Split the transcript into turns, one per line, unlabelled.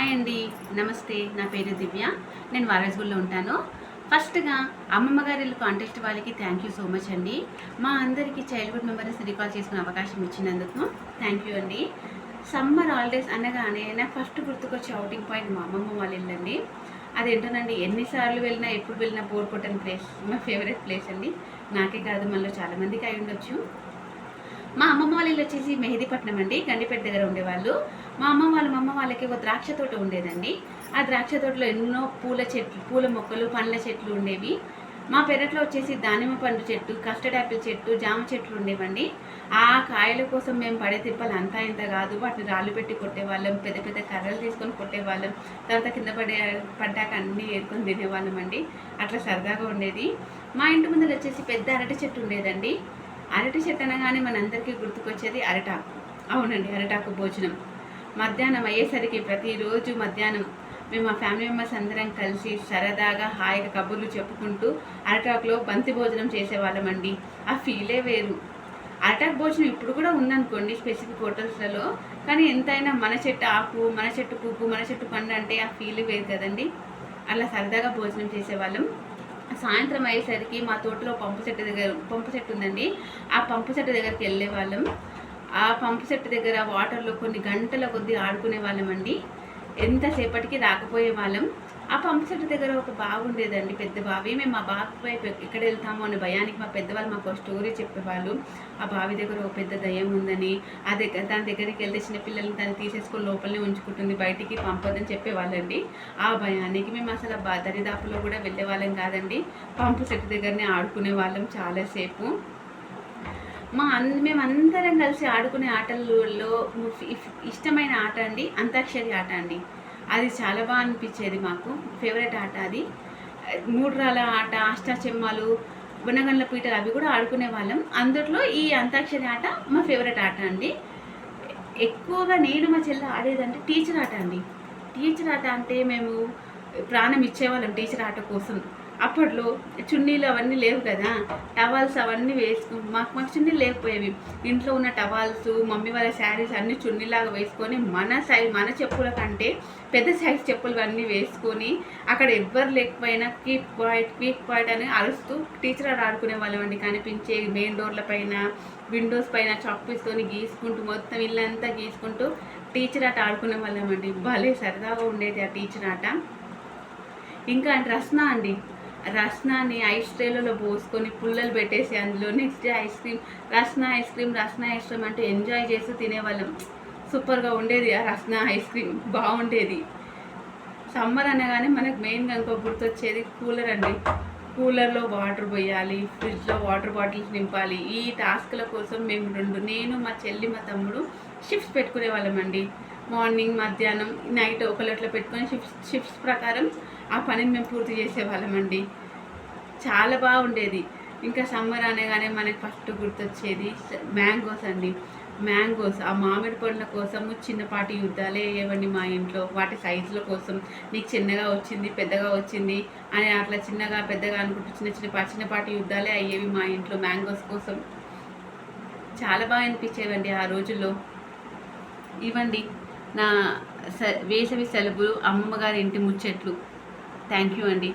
Hi అండి. నమస్తే. నా పేరు దివ్య. నేను వారస్గూల్లో ఉంటాను. ఫస్ట్గా అమ్మమ్మ గారి కాంటెస్ట్ వాళ్ళకి థ్యాంక్ యూ సో మచ్ అండి. మా అందరికీ చైల్డ్హుడ్ మెమరీస్ రికాల్ చేసుకునే అవకాశం ఇచ్చినందుకు థ్యాంక్ యూ అండి. సమ్మర్ హాలిడేస్ అనగానే నాకు ఫస్ట్ గుర్తుకొచ్చే అవుటింగ్ పాయింట్ మా అమ్మమ్మ వాళ్ళ వెళ్ళండి అదేంటోనండి ఎన్నిసార్లు వెళ్ళినా ఎప్పుడు వెళ్ళినా బోర్ కొట్టని ప్లేస్ మా ఫేవరెట్ ప్లేస్ అండి. నాకే కాదు మనలో చాలామందికి అయి ఉండొచ్చు. మా అమ్మమ్మ వాళ్ళ వచ్చేసి మెహదీపట్నం అండి. గండిపేట దగ్గర ఉండేవాళ్ళు. మా అమ్మ వాళ్ళ మా అమ్మ వాళ్ళకి ఒక ద్రాక్ష తోట ఉండేదండి. ఆ ద్రాక్ష తోటలో ఎన్నో పూల చెట్లు పూల మొక్కలు పండ్ల చెట్లు ఉండేవి. మా పెరట్లో వచ్చేసి దానిమ్మ పండు చెట్టు కస్టర్డ్ యాపిల్ చెట్టు జామ చెట్లు ఉండేవండి. ఆ కాయల కోసం మేము పడే తిప్పలు అంతా ఇంత కాదు. వాటిని రాళ్ళు పెట్టి కొట్టేవాళ్ళం పెద్ద పెద్ద కర్రలు తీసుకొని కొట్టేవాళ్ళం. తర్వాత కింద పడే పడ్డాక అన్నీ ఏరుకొని తినేవాళ్ళం అండి. అట్లా సరదాగా ఉండేది. మా ఇంటి ముందర వచ్చేసి పెద్ద అరటి చెట్టు ఉండేదండి. అరటి చెట్టు అనగానే మనందరికీ గుర్తుకొచ్చేది అరటాకు. అవునండి అరటాకు భోజనం. మధ్యాహ్నం అయ్యేసరికి ప్రతిరోజు మధ్యాహ్నం మేము మా ఫ్యామిలీ మెంబర్స్ అందరం కలిసి సరదాగా హాయిగా కబుర్లు చెప్పుకుంటూ అరటాక్లో బంతి భోజనం చేసేవాళ్ళమండి. ఆ ఫీలే వేరు. అరటాక్ భోజనం ఇప్పుడు కూడా ఉందనుకోండి స్పెసిఫిక్ హోటల్స్లలో కానీ ఎంతైనా మన చెట్టు ఆకు మన చెట్టు పువ్వు మన చెట్టు పండు అంటే ఆ ఫీల్ వేరు కదండి. అలా సరదాగా భోజనం చేసేవాళ్ళం. సాయంత్రం అయ్యేసరికి మా తోటలో పంపు చెట్టు దగ్గర పంపు చెట్టు ఉందండి. ఆ పంపు చెట్టు దగ్గరికి వెళ్ళే వాళ్ళం ఆ పంపు చెట్టు దగ్గర వాటర్లో కొన్ని గంటల కొద్దీ ఆడుకునే వాళ్ళమండి. ఎంతసేపటికి రాకపోయే వాళ్ళం. ఆ పంపు చెట్టు దగ్గర ఒక బావి ఉండేదండి పెద్ద బావి. మేము ఆ బావి వైపు ఎక్కడ వెళ్తామో అనే భయానికి మా పెద్దవాళ్ళు మాకు స్టోరీ చెప్పేవాళ్ళు. ఆ బావి దగ్గర ఒక పెద్ద దయ్యం ఉందని ఆ దగ్గర దాని దగ్గరికి వెళ్తే చిన్న పిల్లల్ని దాన్ని తీసేసుకొని లోపలనే ఉంచుకుంటుంది బయటికి పంపదని చెప్పేవాళ్ళండి. ఆ భయానికి మేము అసలు ఆ బా- దరిదాపులో కూడా వెళ్ళే వాళ్ళం కాదండి. పంపు సెట్ దగ్గరనే ఆడుకునే వాళ్ళం చాలాసేపు. మా అన్ మేమందరం కలిసి ఆడుకునే ఆటలలో ఇఫ్- ఇష్టమైన ఆట అండి అంతాక్షరి ఆట అండి. అది చాలా బాగా అనిపించేది మాకు. ఫేవరెట్ ఆట అది. మూడు రాళ్ళ ఆట అష్టాచెమ్మాలు గుణగండ్ల పీటలు అవి కూడా ఆడుకునే వాళ్ళం. అందులో ఈ అంతాక్షరి ఆట మా ఫేవరెట్ ఆట అండి. ఎక్కువగా నేను మా చెల్లి ఆడేదంటే టీచర్ ఆట అండి. టీచర్ ఆట అంటే మేము ప్రాణం ఇచ్చేవాళ్ళం టీచర్ ఆట కోసం. అప్పట్లో చున్నీలు అవన్నీ లేవు కదా టవాల్స్ అవన్నీ వేసుకు మాకు మాకు చున్నీలు లేకపోయేవి. ఇంట్లో ఉన్న టవాల్స్ మమ్మీ వాళ్ళ శారీస్ అన్నీ చున్నీలాగా వేసుకొని మన సైజ్ మన చెప్పుల కంటే పెద్ద సైజ్ చెప్పులు అన్నీ వేసుకొని అక్కడ ఎవ్వరు లేకపోయినా కీప్ పాయింట్ కీప్ పాయింట్ అని అరుస్తూ టీచర్ ఆడుకునే వాళ్ళం అండి. కనిపించే మెయిన్ డోర్ల పైన విండోస్ పైన చాక్ గీసుకుంటూ మొత్తం ఇల్లంతా గీసుకుంటూ టీచర్ ఆట ఆడుకునే వాళ్ళమండి భలే సరదాగా ఉండేది ఆ టీచర్ ఆట. ఇంకా రస్నా అండి? రస్నాని ఐస్ ట్రేలలో పోసుకొని పుల్లలు పెట్టేసి అందులో next day ice cream Rasna ice cream Rasna ice cream అంటే ఎంజాయ్ చేస్తూ తినేవాళ్ళం. సూపర్గా ఉండేది ఆ రస్నా ఐస్ క్రీమ్ బాగుండేది. సమ్మర్ అనగానే మనకు మెయిన్గా ఇంకో గుర్తొచ్చేది కూలర్ అండి. కూలర్లో వాటర్ పోయాలి ఫ్రిడ్జ్లో వాటర్ బాటిల్స్ నింపాలి. ఈ టాస్క్ల కోసం మేము రెండు నేను మా చెల్లి మా తమ్ముడు షిఫ్ట్స్ పెట్టుకునే వాళ్ళమండి మార్నింగ్ మధ్యాహ్నం నైట్ ఒకళ్ళట్లో పెట్టుకొని షిఫ్ట్స్ షిఫ్ట్స్ ప్రకారం ఆ పనిని మేము పూర్తి చేసేవాళ్ళమండి. చాలా బాగుండేది. ఇంకా సమ్మర్ అనగానే మనకి ఫస్ట్ గుర్తొచ్చేది మ్యాంగోస్ అండి. మ్యాంగోస్ ఆ మామిడి పండ్ల కోసం చిన్నపాటి యుద్ధాలే అయ్యేవండి మా ఇంట్లో. వాటి సైజుల కోసం నీకు చిన్నగా వచ్చింది పెద్దగా వచ్చింది అని అట్లా చిన్నగా పెద్దగా అనుకుంటూ చిన్న చిన్న చిన్నపాటి యుద్ధాలే అయ్యేవి మా ఇంట్లో మ్యాంగోస్ కోసం. చాలా బాగా అనిపించేవండి ఆ రోజుల్లో. ఇవ్వండి. నా స వేసవి సెలవులు అమ్మమ్మ గారి ఇంటి ముచ్చట్లు. థ్యాంక్ యూ అండి.